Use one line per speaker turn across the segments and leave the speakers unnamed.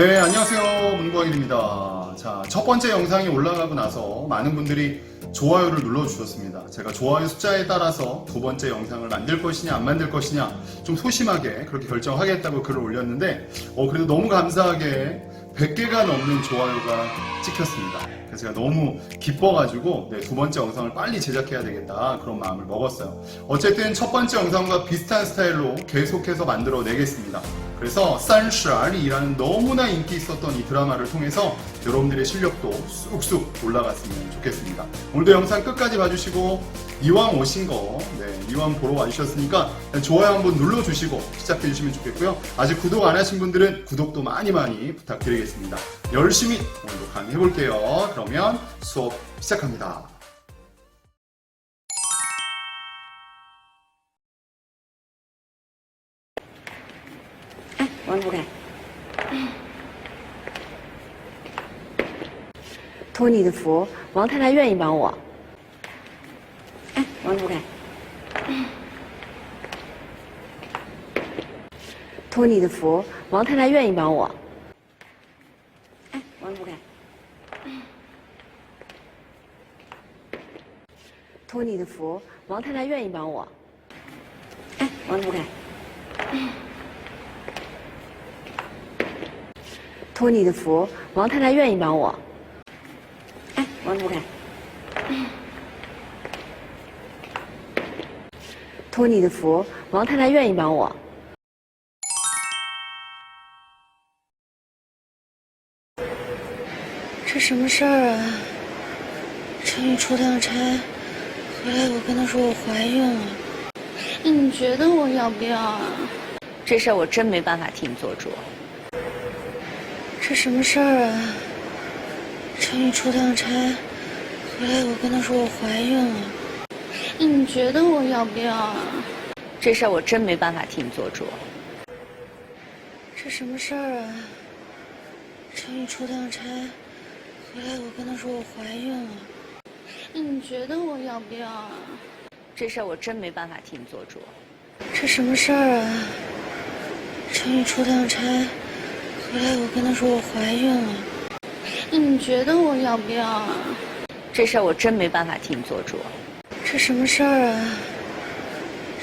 네, 안녕하세요. 문광일입니다. 자, 첫 번째 영상이 올라가고 나서 많은 분들이 좋아요를 눌러주셨습니다. 제가 좋아요 숫자에 따라서 두 번째 영상을 만들 것이냐, 안 만들 것이냐, 좀 소심하게 그렇게 결정하겠다고 글을 올렸는데, 어, 그래도 너무 감사하게 100개가 넘는 좋아요가 찍혔습니다. 그래서 제가 너무 기뻐가지고, 네, 두 번째 영상을 빨리 제작해야 되겠다. 그런 마음을 먹었어요. 어쨌든 첫 번째 영상과 비슷한 스타일로 계속해서 만들어 내겠습니다. 그래서 산시알이라는 너무나 인기 있었던 이 드라마를 통해서 여러분들의 실력도 쑥쑥 올라갔으면 좋겠습니다. 오늘도 영상 끝까지 봐주시고 이왕 오신 거, 네, 이왕 보러 와주셨으니까 좋아요 한번 눌러주시고 시작해주시면 좋겠고요. 아직 구독 안 하신 분들은 구독도 많이 많이 부탁드리겠습니다. 열심히 오늘도 강의해볼게요. 그러면 수업 시작합니다.
王主任，托你的福，王太太愿意帮我。哎，王主任，托你的福，王太太愿意帮我。哎，王主任，托你的福，王太太愿意帮我。哎，王主任。托你的福，王太太愿意帮我。哎，王太太，托你的福，王太太愿意帮我。
这什么事儿啊？陈宇出趟差，回来我跟他说我怀孕了。那你觉得我要不要啊？
这事儿我真没办法替你做主。
这什么事儿啊？陈宇出趟差，回来我跟他说我怀孕了。那你觉得我要不要啊？
这事儿我真没办法替你做主。
这什么事儿啊？陈宇出趟差，回来我跟他说我怀孕了。那你觉得我要不要啊？
这事儿我真没办法替你做主。
这什么事儿啊？陈宇出趟差，回来我跟他说我怀孕了。那你觉得我要不要啊？
这事儿我真没办法替你做主。
这什么事儿啊？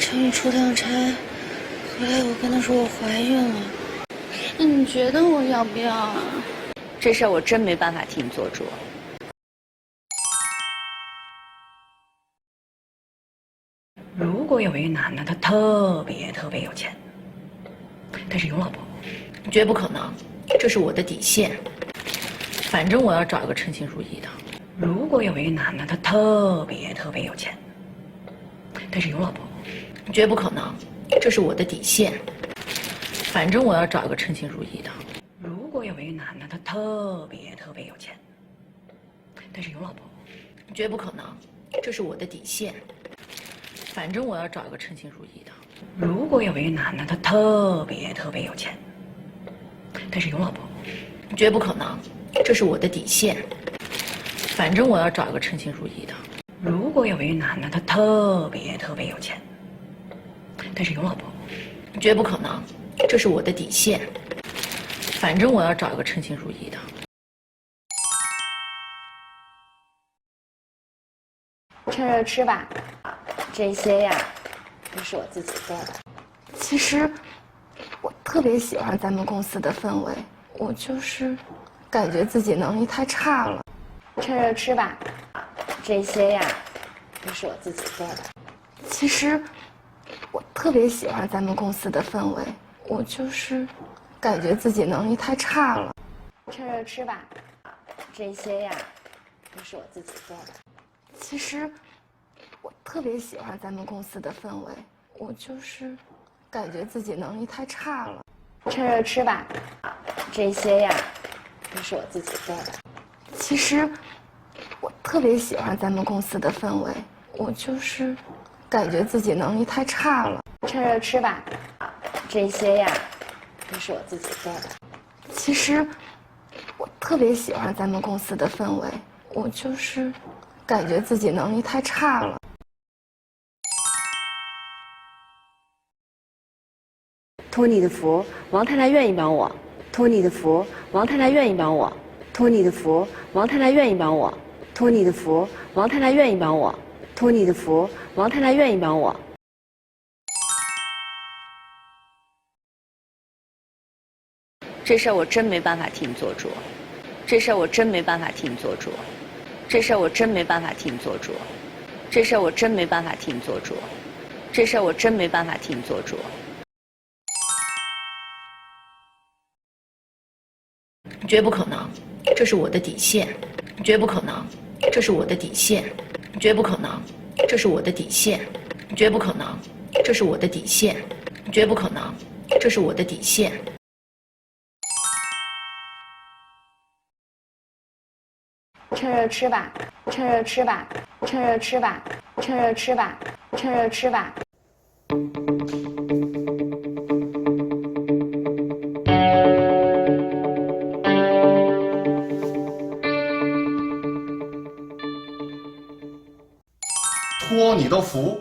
陈宇出趟差，回来我跟他说我怀孕了。那你觉得我要不要啊？
这事儿我真没办法替你做主。
如果有一个男的，他特别特别有钱，但是有老婆，
绝不可能，这是我的底线。反正我要找一个称心如意的。
如果有一个男的，他特别特别有钱，但是有老婆，
绝不可能，这是我的底线。反正我要找一个称心如意的。
如果有一个男的，他特别特别有钱，但是有老婆，
绝不可能，这是我的底线。反正我要找一个称心如意的。
如果有一个男的，他特别特别有钱，但是有老婆，
绝不可能，这是我的底线。反正我要找一个称心如意的。
如果有一个男的，他特别特别有钱，但是有老婆，
绝不可能，这是我的底线。反正我要找一个称心如意的。
趁热吃吧，这些呀都是我自己做的。
其实我特别喜欢咱们公司的氛围，我就是感觉自己能力太差了。
趁热吃吧，这些呀都是我自己做的。
其实我特别喜欢咱们公司的氛围，我就是感觉自己能力太差了。
趁热吃吧，这些呀都是我自己做的。
其实我特别喜欢咱们公司的氛围，我就是感觉自己能力太差了。
趁热吃吧，这些呀都是我自己做的。
其实我特别喜欢咱们公司的氛围，我就是感觉自己能力太差了。
趁热吃吧，这些呀都是我自己做的。
其实我特别喜欢咱们公司的氛围，我就是感觉自己能力太差了。
托你的福，王太太愿意帮我。托你的福，王太太愿意帮我。托你的福，王太太愿意帮我。托你的福，王太太愿意帮我。托你的福，王太太愿意帮我。
这事儿我真没办法替你做主，这事儿我真没办法替你做主，这事儿我真没办法替你做主，这事儿我真没办法替你做主，这事儿我真没办法替你做主。
绝不可能，这是我的底线，绝不可能，这是我的底线，绝不可能，这是我的底线，绝不可能，这是我的底线，绝不可能，这是我的底线。
趁热吃吧，趁热吃吧，趁热吃吧，趁热吃吧，趁热吃吧。
托你的福,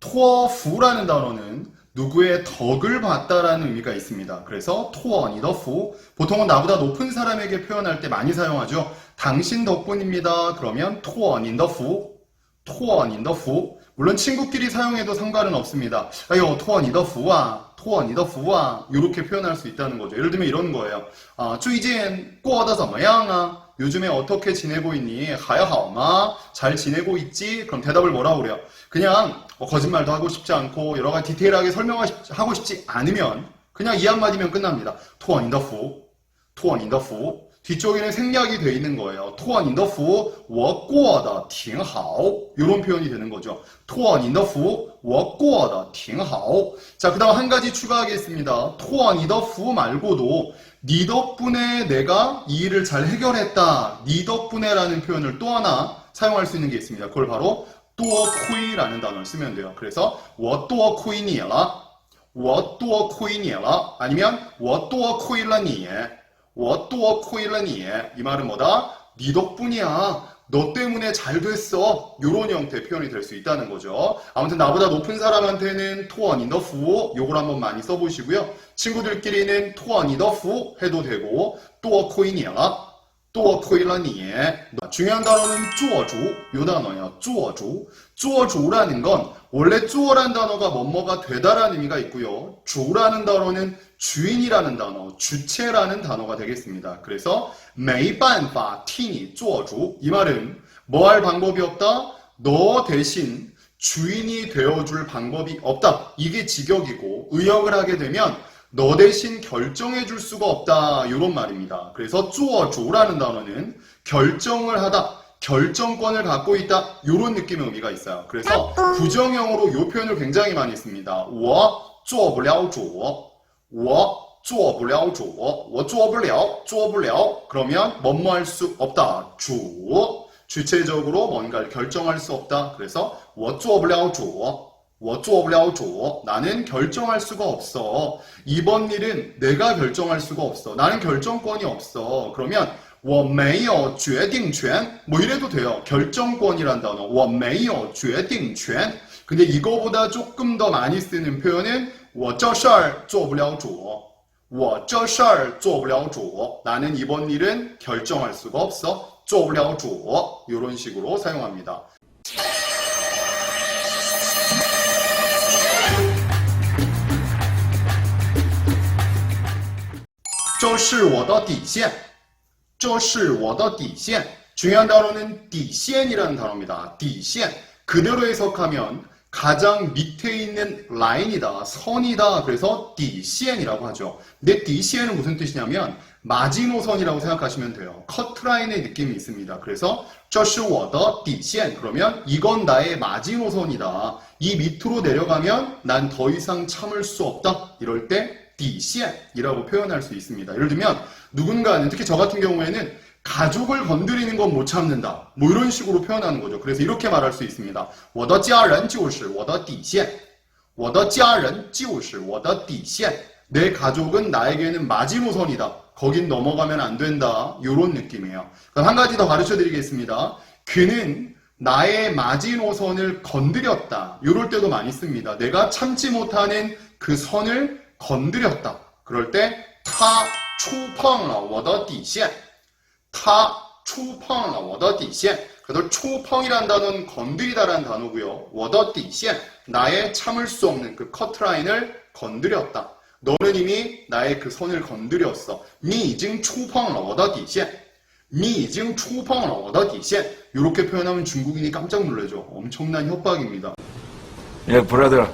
托福라는 단어는 누구의 덕을 봤다라는 의미가 있습니다. 그래서托你的福 보통은 나보다 높은 사람에게 표현할 때 많이 사용하죠. 당신 덕분입니다. 그러면托你的福,托你的福 물론 친구끼리 사용해도 상관은 없습니다. 아유, 토어 니더 부와, 토어 니더 부와 이렇게 표현할 수 있다는 거죠. 예를 들면 이런 거예요. 아, 最近过得怎么样啊? 요즘에 어떻게 지내고 있니? 하여하오마? 잘 지내고 있지? 그럼 대답을 뭐라고 그래요? 그냥 뭐 거짓말도 하고 싶지 않고 여러 가지 디테일하게 설명하고 싶지 않으면 그냥 이 한마디면 끝납니다. 니더 부. 뒤쪽에는 생략이 되어 있는 거예요. 토원 인더 후, 워 꾸어다 아 팅하오 이런 표현이 되는 거죠. 토원 인더 후, 워 꾸어다 아 팅하오 자, 그 다음 한 가지 추가하겠습니다. 토원 인더 후 말고도 니 덕분에 내가 이 일을 잘 해결했다. 니 덕분에 라는 표현을 또 하나 사용할 수 있는 게 있습니다. 그걸 바로 또어 코이라는 단어를 쓰면 돼요. 그래서 워또어쿠이니라 워또어쿠이니라 아니면 워또어 코일라니에. 워또어 코일러니 이 말은 뭐다? 네 덕분이야. 너 때문에 잘 됐어. 요런 형태의 표현이 될 수 있다는 거죠. 아무튼 나보다 높은 사람한테는 토원이 더 후. 요걸 한번 많이 써보시고요. 친구들끼리는 토원이 더 후. 해도 되고, 또어 코인이야. 또 코일러니 중요한 단어는 做主, 요 단어예요. 做主. 做主라는 건 원래 做란 단어가 뭐뭐가 되다라는 의미가 있고요. 주라는 단어는 주인이라는 단어, 주체라는 단어가 되겠습니다. 그래서 没办法替你做主. 이 말은 뭐 할 방법이 없다? 너 대신 주인이 되어줄 방법이 없다. 이게 직역이고 의역을 하게 되면 너 대신 결정해 줄 수가 없다. 이런 말입니다. 그래서 做主라는 단어는 결정을 하다. 결정권을 갖고 있다. 이런 느낌의 의미가 있어요. 그래서 부정형으로 이 표현을 굉장히 많이 씁니다. 我做不了主.我做不了主.我做不了,做不了. 그러면 뭐뭐 할 수 없다. 主. 주체적으로 뭔가를 결정할 수 없다. 그래서 我做不了主. 我做不了主. 나는 결정할 수가 없어. 이번 일은 내가 결정할 수가 없어. 나는 결정권이 없어. 그러면 我没有决定权. 뭐 이래도 돼요. 결정권이란 단어. 我没有决定权. 근데 이거보다 조금 더 많이 쓰는 표현은 我这事儿做不了主.我这事儿做不了主. 나는 이번 일은 결정할 수가 없어. 做不了主. 이런 식으로 사용합니다. 这是我的底线.这是我的底线. 중요한 단어는 底线이라는 단어입니다. 底线. 그대로 해석하면 가장 밑에 있는 라인이다, 선이다. 그래서 底线이라고 하죠. 근데 底线은 무슨 뜻이냐면 마지노선이라고 생각하시면 돼요. 커트라인의 느낌이 있습니다. 그래서 这是我的底线. 그러면 이건 나의 마지노선이다. 이 밑으로 내려가면 난 더 이상 참을 수 없다. 이럴 때 底线이라고 표현할 수 있습니다. 예를 들면 누군가는 특히 저 같은 경우에는 가족을 건드리는 건 못 참는다. 뭐 이런 식으로 표현하는 거죠. 그래서 이렇게 말할 수 있습니다. 我的家人就是我的底线.我的家人就是我的底线. 내 가족은 나에게는 마지노선이다. 거긴 넘어가면 안 된다. 이런 느낌이에요. 그럼 한 가지 더 가르쳐 드리겠습니다. 그는 나의 마지노선을 건드렸다. 이럴 때도 많이 씁니다. 내가 참지 못하는 그 선을 건드렸다. 그럴 때, 他 触碰了我的底线他触碰了我的底线 그래서触碰이란 단어는 건드리다라는 단어고요 我的底线 나의 참을 수 없는 그 커트라인을 건드렸다 너는 이미 나의 그 선을 건드렸어 你已经触碰了我的底线你已经触碰了我的底线 이렇게 표현하면 중국인이 깜짝 놀라죠 엄청난 협박입니다
예, 브라더.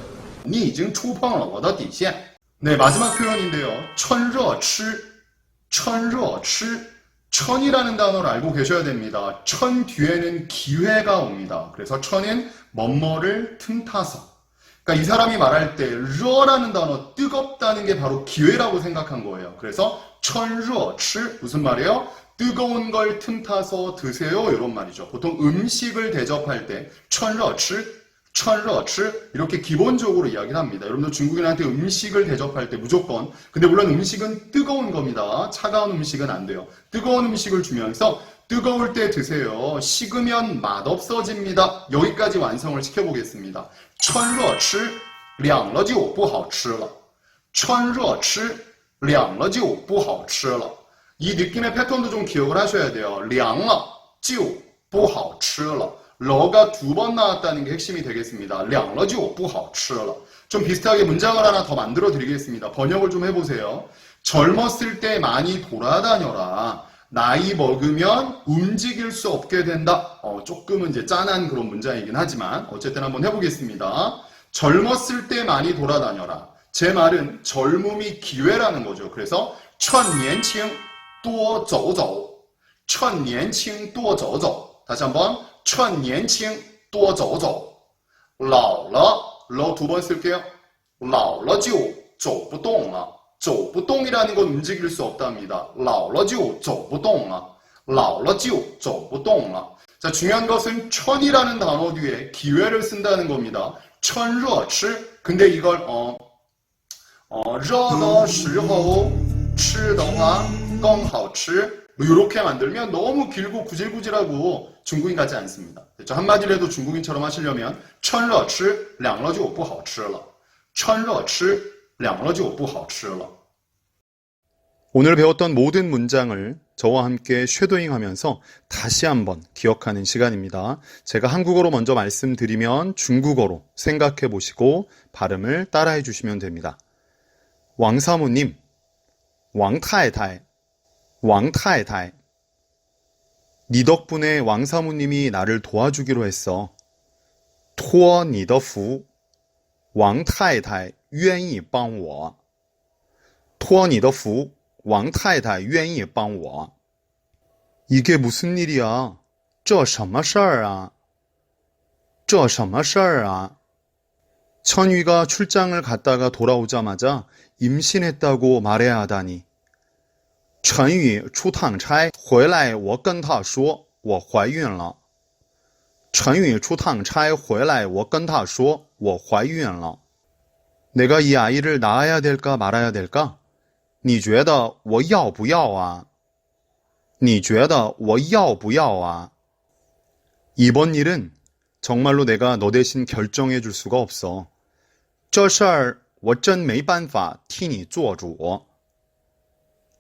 你已经触碰了我的底线 네, 마지막 표현인데요. 천러, 칠, 천러, 칠, 천이라는 단어를 알고 계셔야 됩니다. 천 뒤에는 기회가 옵니다. 그래서 천은 뭐뭐를 틈타서. 그러니까 이 사람이 말할 때 러라는 단어 뜨겁다는 게 바로 기회라고 생각한 거예요. 그래서 천러, 칠 무슨 말이에요? 뜨거운 걸 틈타서 드세요 이런 말이죠. 보통 음식을 대접할 때 천러, 칠 천러츠 이렇게 기본적으로 이야기를 합니다. 여러분들 중국인한테 음식을 대접할 때 무조건 근데 물론 음식은 뜨거운 겁니다. 차가운 음식은 안 돼요. 뜨거운 음식을 주면서 뜨거울 때 드세요. 식으면 맛없어집니다. 여기까지 완성을 시켜보겠습니다. 천러츠 凉了就不好吃了.천러츠凉了就不好吃了. 이 느낌의 패턴도 좀 기억을 하셔야 돼요. 凉了就不好吃了. 러가 두 번 나왔다는 게 핵심이 되겠습니다. 凉了就不好吃了. 좀 비슷하게 문장을 하나 더 만들어 드리겠습니다. 번역을 좀 해보세요. 젊었을 때 많이 돌아다녀라. 나이 먹으면 움직일 수 없게 된다. 어, 조금은 이제 짠한 그런 문장이긴 하지만 어쨌든 한번 해보겠습니다. 젊었을 때 많이 돌아다녀라. 제 말은 젊음이 기회라는 거죠. 그래서 趁年轻多走走.趁年轻多走走. 다시 한번 趁年轻多走走.老了,러 두 번 쓸게요. 老了就走不动了.走不动이라는 건 움직일 수 없답니다. 老了就走不动了.老了就走不动了. 자, 중요한 것은 천이라는 단어 뒤에 기회를 쓴다는 겁니다. 천러吃 근데 이걸 어, 어, 热的时候吃的话更好吃. 뭐 이렇게 만들면 너무 길고 구질구질하고 중국인 같지 않습니다. 됐죠? 한마디로 해도 중국인처럼 하시려면 趁热吃凉了就不好吃了.趁热吃凉了就不好吃了. 오늘 배웠던 모든 문장을 저와 함께 쉐도잉 하면서 다시 한번 기억하는 시간입니다. 제가 한국어로 먼저 말씀드리면 중국어로 생각해 보시고 발음을 따라해 주시면 됩니다. 왕사모님, 왕타이타이, 왕타이타이. 니 덕분에 왕사모님이 나를 도와주기로 했어. 토어 니더후, 왕타이타이 愿意帮我.托你的福,王太太愿意帮我. 이게 무슨 일이야? 这什么事儿啊?这什么事儿啊? 천위가 출장을 갔다가 돌아오자마자 임신했다고 말해야 하다니. 陈宇出趟差回来，我跟他说我怀孕了。陈宇出趟差回来，我跟他说我怀孕了。 내가 이 아이를 낳아야 될까 말아야 될까? 你觉得我要不要啊?你觉得我要不要啊? 이번 일은 정말로 내가 너 대신 결정해 줄 수가 없어. 这事儿我真没办法替你做主。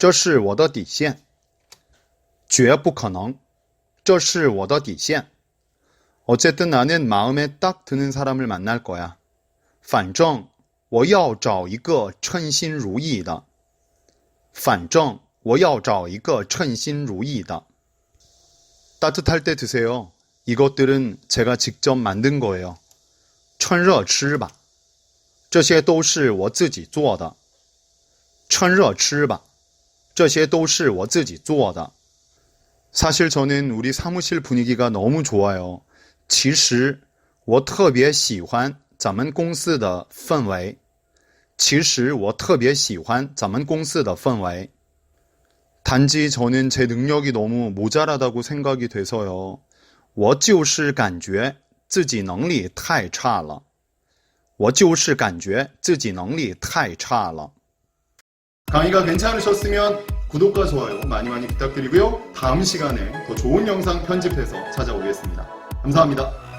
这是我的底线.绝不可能.这是我的底线. 어쨌든 나는 마음에 딱 드는 사람을 만날 거야. 反正我要找一个称心如意的。反正我要找一个称心如意的。 따뜻할 때 드세요. 이것들은 제가 직접 만든 거예요. 趁热吃吧。这些都是我自己做的。趁热吃吧。 这些都是我自己做的。 사실 저는 우리 사무실 분위기가 너무 좋아요. 其实我特别喜欢咱们公司的氛围。 其实我特别喜欢咱们公司的氛围. 단지 저는 제 능력이 너무 모자라다고 생각이 돼서요. 我就是感觉自己能力太差了.我就是感觉自己能力太差了. 강의가 괜찮으셨으면 구독과 좋아요 많이 많이 부탁드리고요. 다음 시간에 더 좋은 영상 편집해서 찾아오겠습니다. 감사합니다.